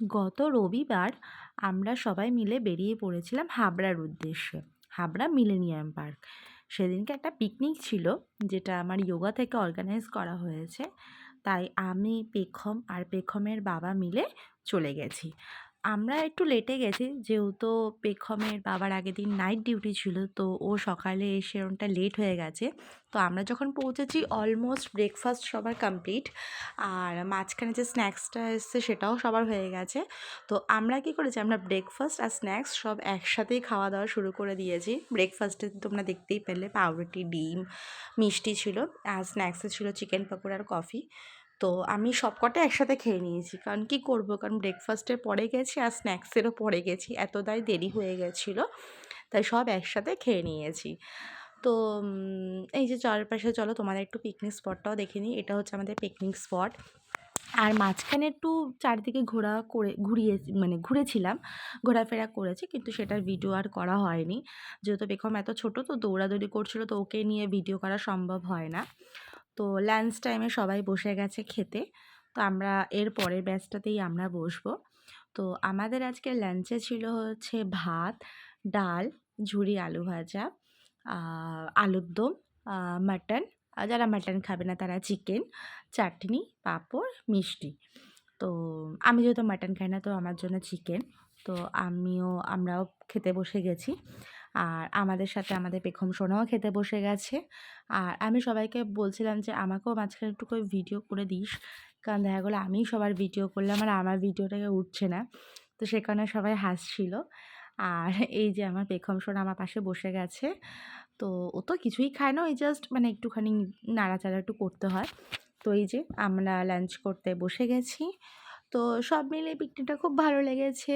গত রবিবার আমরা সবাই মিলে বেরিয়ে পড়েছিলাম হাবড়ার উদ্দেশ্যে, হাবড়া মিলেনিয়াম পার্ক। সেদিনকে একটা পিকনিক ছিল, যেটা আমার যোগা থেকে অর্গানাইজ করা হয়েছে। তাই আমি, পেখম আর পেখমের বাবা মিলে চলে গেছি। আমরা একটু লেটে গেছি। যেহেতু পেখমের বাবার আগের দিন নাইট ডিউটি ছিল, তো ও সকালে এসে ওনটা লেট হয়ে গেছে। তো আমরা যখন পৌঁছেছি অলমোস্ট ব্রেকফাস্ট সবার কমপ্লিট আর মাঝখানে যে স্ন্যাক্সটা এসছে, সেটাও সবার হয়ে গেছে। তো আমরা কি করেছি, আমরা ব্রেকফাস্ট আর স্ন্যাক্স সব একসাথেই খাওয়া দাওয়া শুরু করে দিয়েছি। ব্রেকফাস্টে তোমরা দেখতেই পেলে, পাউরুটি, ডিম, মিষ্টি ছিল। আর স্ন্যাক্সে ছিল চিকেন পকোড়া আর কফি তো আমি সবকটা একসাথে খেয়ে নিয়েছি। কারণ কি করব? কারণ ব্রেকফাস্টের পরে গেছি আর স্ন্যাক্সেরও পরে গেছি। এতটাই দেরি হয়ে গেছিল। তাই সব একসাথে খেয়ে নিয়েছি। তো এই যে চারপাশে চলো তোমাদের একটু পিকনিক স্পটটাও দেখে নিই। এটা হচ্ছে আমাদের পিকনিক স্পট আর মাঝখানে একটু চারিদিকে ঘোরা করে, ঘুরিয়ে মানে ঘুরেছিলাম, ঘোরাফেরা করেছি। কিন্তু সেটার ভিডিও আর করা হয়নি। যেহেতু বেগম এত ছোট, তো দৌড়াদৌড়ি করছিল, তো ওকে নিয়ে ভিডিও করা সম্ভব হয় না। তো লাঞ্চ টাইমে সবাই বসে গেছে খেতে। তো আমরা এর পরের ব্যাচটাতেই আমরা বসবো। তো আমাদের আজকে লাঞ্চে ছিল হচ্ছে ভাত, ডাল, ঝুরি আলু ভাজা আলুর দম মাটন যারা মাটন খাবে না তারা চিকেন চাটনি, পাঁপড়, মিষ্টি। তো আমি যেহেতু মাটন খাই না, তো আমার জন্য চিকেন তো আমিও, আমরাও খেতে বসে গেছি। আর আমাদের সাথে আমাদের পেখম সোনাও খেতে বসে গেছে। আর আমি সবাইকে বলছিলাম যে, আমাকেও মাঝখানে একটু করে ভিডিও করে দিস। কারণ দেখা গেলো আমিই সবার ভিডিও করলাম আর আমার ভিডিওটাকে উঠছে না। তো সে কারণে সবাই হাসছিল। আর এই যে আমার পেখম সোনা আমার পাশে বসে গেছে। তো ও তো কিছুই খায় না, ওই জাস্ট মানে একটুখানি নাড়াচাড়া একটু করতে হয়। তো এই যে আমরা লাঞ্চ করতে বসে গেছি। তো সব মিলে পিকনিকটা খুব ভালো লেগেছে।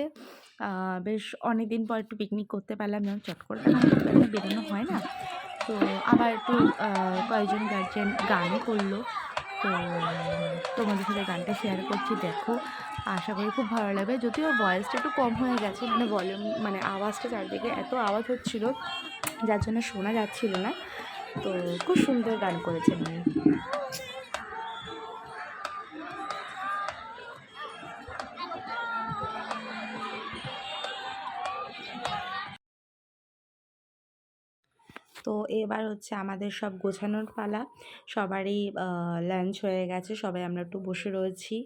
বেশ অনেক দিন পর একটু পিকনিক করতে পারলাম, যেমন চট করে বেরোনো হয় না। তো আবার একটু কয়েকজন গার্জেন গানও করল। তো তোমাদের সাথে গানটা শেয়ার করছি, দেখো। আশা করি খুব ভালো লাগবে। যদিও ভয়েসটা একটু কম হয়ে গেছে মানে ভলিউম মানে আওয়াজটা চারদিকে এত আওয়াজ হচ্ছিল, যার জন্য শোনা যাচ্ছিল না। তো খুব সুন্দর গান করেছেন তো এবার হচ্ছে আমাদের সব গোছানোর পালা। সবারই লাঞ্চ হয়ে গেছে, সবাই আমরা একটু বসে রয়েছি।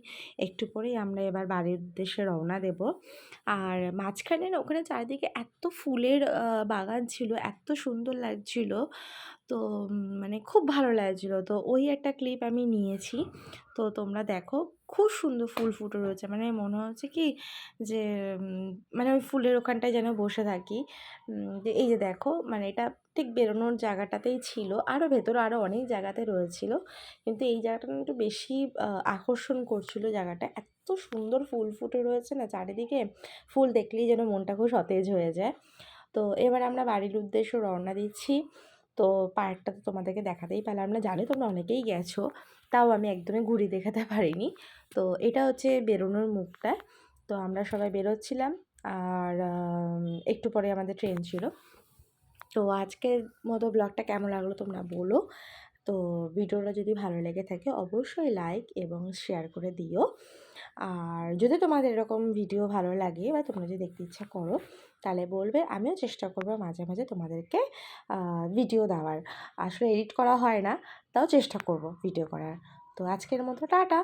একটু পরেই আমরা এবার বাড়ির উদ্দেশ্যে রওনা দেব। আর মাঝখানে না, ওখানে চারিদিকে এত ফুলের বাগান ছিল, এত সুন্দর লাগছিল। তো মানে খুব ভালো লাগছিল। তো ওই একটা ক্লিপ আমি নিয়েছি। তো তোমরা দেখো, খুব সুন্দর ফুল ফুটে রয়েছে। মানে মনে হচ্ছে কি যে মানে ওই ফুলের ওখানটায় যেন বসে থাকি। যে এই যে দেখো মানে এটা ঠিক বেরোনোর জায়গাটাতেই ছিল। আরও ভেতরে আরও অনেক জায়গাতে রয়েছিল। কিন্তু এই জায়গাটা একটু বেশি আকর্ষণ করছিল জায়গাটা। এত সুন্দর ফুল ফুটে রয়েছে না, চারিদিকে ফুল দেখলেই যেন মনটা খুব সতেজ হয়ে যায়। তো এবার আমরা বাড়ির উদ্দেশ্যে রওনা দিচ্ছি। তো পার্কটা তো তোমাদেরকে দেখাতেই পারলাম না। জানি তোমরা অনেকেই গেছো, তাও আমি একদমই ঘুরি দেখাতে পারিনি। তো এটা হচ্ছে বেরোনোর মুখটা। তো আমরা সবাই বেরোচ্ছিলাম, আর একটু পরে আমাদের ট্রেন ছিল। তো আজকের মতো ব্লগটা কেমন লাগল তোমরা বলো। তো ভিডিওটা যদি ভালো লেগে থাকে অবশ্যই লাইক এবং শেয়ার করে দিও। আর যদি তোমাদের এরকম ভিডিও ভালো লাগে বা তোমরা যদি দেখতে ইচ্ছা করো, তাহলে বলবে আমিও চেষ্টা করব মাঝে মাঝে তোমাদেরকে ভিডিও দেওয়ার। আসলে এডিট করা হয় না, তাও চেষ্টা করব ভিডিও করার। তো আজকের মতো টাটা।